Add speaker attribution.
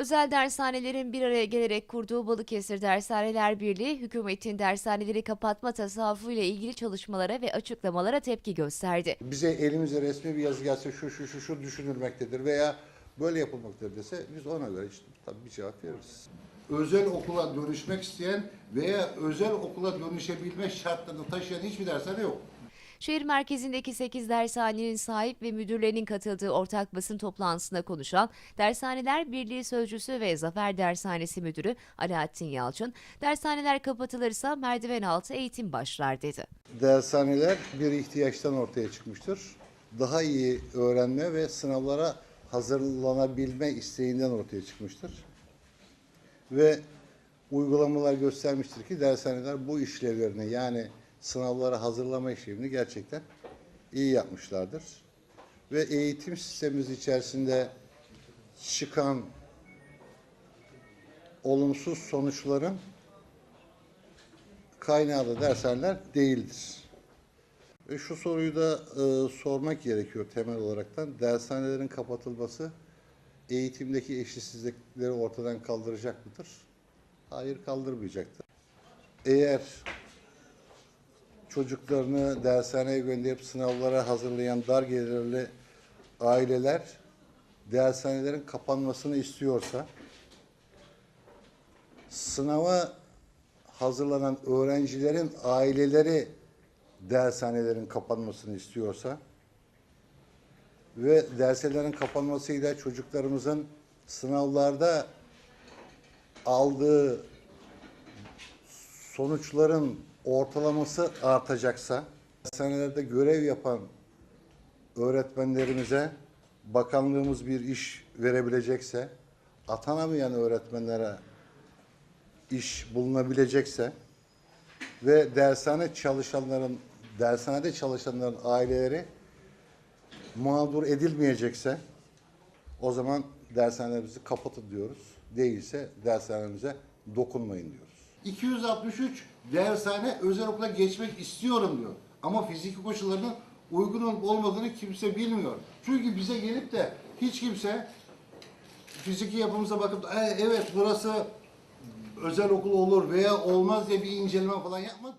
Speaker 1: Özel dershanelerin bir araya gelerek kurduğu Balıkesir Dershaneler Birliği, hükümetin dershaneleri kapatma tasavvufuyla ilgili çalışmalara ve açıklamalara tepki gösterdi.
Speaker 2: bize elimize resmi bir yazı gelse şu şu şu şu düşünülmektedir veya böyle yapılmaktadır dese biz ona göre işte tabii bir cevap veririz. Özel okula dönüşmek isteyen veya özel okula dönüşebilme şartlarını taşıyan hiçbir dershane yok.
Speaker 1: Şehir merkezindeki 8 dershanenin sahip ve müdürlerinin katıldığı ortak basın toplantısında konuşan Dershaneler Birliği Sözcüsü ve Zafer Dershanesi Müdürü Alaaddin Yalçın, dershaneler kapatılırsa merdiven altı eğitim başlar dedi.
Speaker 2: Dershaneler bir ihtiyaçtan ortaya çıkmıştır. Daha iyi öğrenme ve sınavlara hazırlanabilme isteğinden ortaya çıkmıştır. Ve uygulamalar göstermiştir ki dershaneler bu işlevlerini yani sınavlara hazırlama işlevini gerçekten iyi yapmışlardır. Ve eğitim sistemimiz içerisinde çıkan olumsuz sonuçların kaynağı da dershaneler değildir. Ve şu soruyu da e, sormak gerekiyor temel olaraktan. Dershanelerin kapatılması eğitimdeki eşitsizlikleri ortadan kaldıracak mıdır? Hayır kaldırmayacaktır. Eğer çocuklarını dershaneye gönderip sınavlara hazırlayan dar gelirli aileler dershanelerin kapanmasını istiyorsa sınava hazırlanan öğrencilerin aileleri dershanelerin kapanmasını istiyorsa ve dershanelerin kapanmasıyla çocuklarımızın sınavlarda aldığı sonuçların ortalaması artacaksa, dershanelerde görev yapan öğretmenlerimize bakanlığımız bir iş verebilecekse, atanamayan öğretmenlere iş bulunabilecekse ve dershane çalışanların, dershanede çalışanların aileleri mağdur edilmeyecekse o zaman dershanelerimizi kapatın diyoruz. Değilse dershanemize dokunmayın diyoruz. 263 dershane özel okula geçmek istiyorum diyor. Ama fiziki koşullarının uygun olup olmadığını kimse bilmiyor. Çünkü bize gelip de hiç kimse fiziki yapımıza bakıp "E, evet burası özel okul olur veya olmaz diye bir inceleme falan yapmadı.